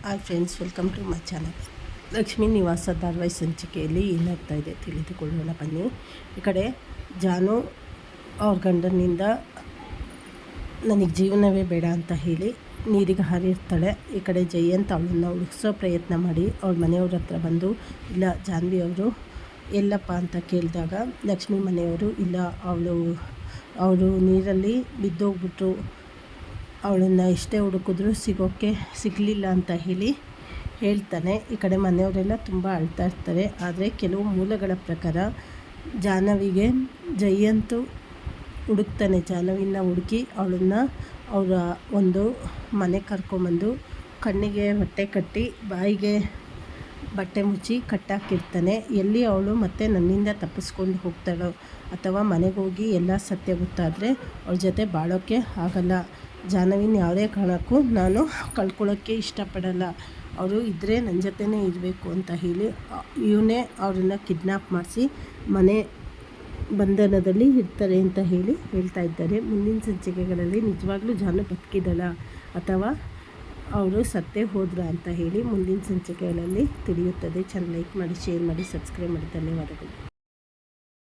Hi friends welcome to my channel Lakshmi Nivasa ಧಾರವಾಹಿ ಸಂಚಿಕೆಯಲ್ಲಿ ಏನಾಗ್ತಾ ಇದೆ ತಿಳಿದುಕೊಳ್ಳೋಣ ಬನ್ನಿ ಈ ಕಡೆ ಜಾನು ಅವ್ರ ಗಂಡನಿಂದ ನನಗೆ ಜೀವನವೇ ಬೇಡ ಅಂತ ಹೇಳಿ ನೀರಿಗೆ ಹಾರಿರ್ತಾಳೆ ಈ ಕಡೆ ಜಯಂತ್ ಅವಳನ್ನು ಉಳಿಸೋ ಪ್ರಯತ್ನ ಮಾಡಿ ಅವ್ರ ಮನೆಯವ್ರ ಹತ್ರ ಬಂದು ಇಲ್ಲ ಜಾನ್ವಿ ಅವರು ಎಲ್ಲಪ್ಪ ಅಂತ ಕೇಳಿದಾಗ ಲಕ್ಷ್ಮಿ ಮನೆಯವರು ಇಲ್ಲ ಅವಳು ಅವರು ನೀರಲ್ಲಿ ಬಿದ್ದೋಗ್ಬಿಟ್ರು ಅವಳನ್ನು ಎಷ್ಟೇ ಹುಡುಕಿದ್ರು ಸಿಗೋಕ್ಕೆ ಸಿಗಲಿಲ್ಲ ಅಂತ ಹೇಳಿ ಹೇಳ್ತಾನೆ. ಈ ಕಡೆ ಮನೆಯವರೆಲ್ಲ ತುಂಬ ಅಳ್ತಾ ಇರ್ತಾರೆ. ಆದರೆ ಕೆಲವು ಮೂಲಗಳ ಪ್ರಕಾರ ಜಾಹ್ನವಿಗೆ ಜಯಂತು ಹುಡುಕ್ತಾನೆ. ಜಾಹ್ನವಿನ ಹುಡುಕಿ ಅವಳನ್ನು ಅವರ ಒಂದು ಮನೆ ಕರ್ಕೊಂಬಂದು ಕಣ್ಣಿಗೆ ಹೊಟ್ಟೆ ಕಟ್ಟಿ ಬಾಯಿಗೆ ಬಟ್ಟೆ ಮುಚ್ಚಿ ಕಟ್ಟಾಕಿರ್ತಾನೆ. ಎಲ್ಲಿ ಅವಳು ಮತ್ತೆ ನನ್ನಿಂದ ತಪ್ಪಿಸ್ಕೊಂಡು ಹೋಗ್ತಾಳೋ ಅಥವಾ ಮನೆಗೆ ಹೋಗಿ ಎಲ್ಲ ಸತ್ಯ ಗೊತ್ತಾದರೆ ಅವಳ ಜೊತೆ ಬಾಳೋಕ್ಕೆ ಆಗಲ್ಲ. ಜಾಹ್ನವಿನ ಯಾವುದೇ ಕಾರಣಕ್ಕೂ ನಾನು ಕಳ್ಕೊಳ್ಳೋಕ್ಕೆ ಇಷ್ಟಪಡಲ್ಲ. ಅವರು ಇದ್ದರೆ ನನ್ನ ಜೊತೆನೇ ಇರಬೇಕು ಅಂತ ಹೇಳಿ, ಇವನೇ ಅವರನ್ನು ಕಿಡ್ನಾಪ್ ಮಾಡಿಸಿ ಮನೆ ಬಂಧನದಲ್ಲಿ ಇರ್ತಾರೆ ಅಂತ ಹೇಳಿ ಹೇಳ್ತಾ ಇದ್ದಾರೆ. ಮುಂದಿನ ಸಂಚಿಕೆಗಳಲ್ಲಿ ನಿಜವಾಗ್ಲೂ ಜಾನು ಬದುಕಿದಳ ಅಥವಾ ಅವರು ಸತ್ತೇ ಹೋದ್ರ ಅಂತ ಹೇಳಿ ಮುಂದಿನ ಸಂಚಿಕೆಗಳಲ್ಲಿ ತಿಳಿಯುತ್ತದೆ. ಚೆಂದ ಲೈಕ್ ಮಾಡಿ ಶೇರ್ ಮಾಡಿ ಸಬ್ಸ್ಕ್ರೈಬ್ ಮಾಡಿ. ಧನ್ಯವಾದಗಳು.